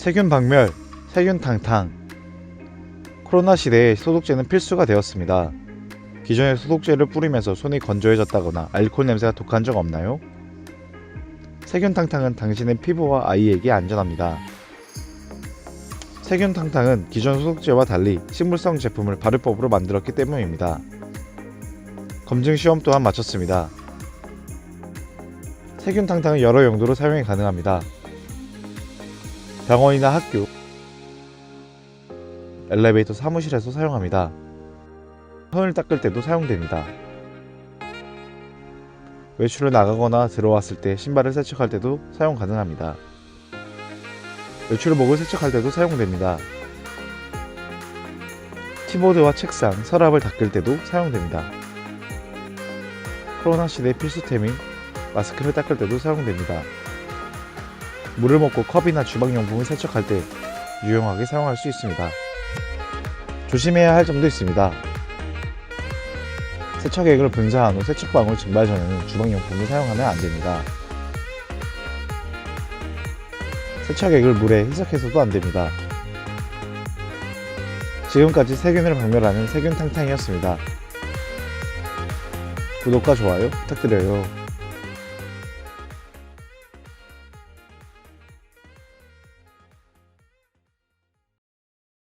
세균 박멸, 세균 탕탕. 코로나 시대에 소독제는 필수가 되었습니다. 기존의 소독제를 뿌리면서 손이 건조해졌다거나 알코올 냄새가 독한 적 없나요? 세균 탕탕은 당신의 피부와 아이에게 안전합니다. 세균 탕탕은 기존 소독제와 달리 식물성 제품을 발효법으로 만들었기 때문입니다. 검증 시험 또한 마쳤습니다. 세균 탕탕은 여러 용도로 사용이 가능합니다. 병원이나 학교, 엘리베이터 사무실에서 사용합니다. 손을 닦을 때도 사용됩니다. 외출을 나가거나 들어왔을 때 신발을 세척할 때도 사용 가능합니다. 외출목을 세척할 때도 사용됩니다. 키보드와 책상, 서랍을 닦을 때도 사용됩니다. 코로나 시대 필수템인 마스크를 닦을 때도 사용됩니다. 물을 먹고 컵이나 주방용품을 세척할 때 유용하게 사용할 수 있습니다. 조심해야 할 점도 있습니다. 세척액을 분사한 후 세척방울 증발 전에는 주방용품을 사용하면 안 됩니다. 세척액을 물에 희석해서도 안 됩니다. 지금까지 세균을 박멸하는 세균 탕탕이었습니다. 구독과 좋아요 부탁드려요.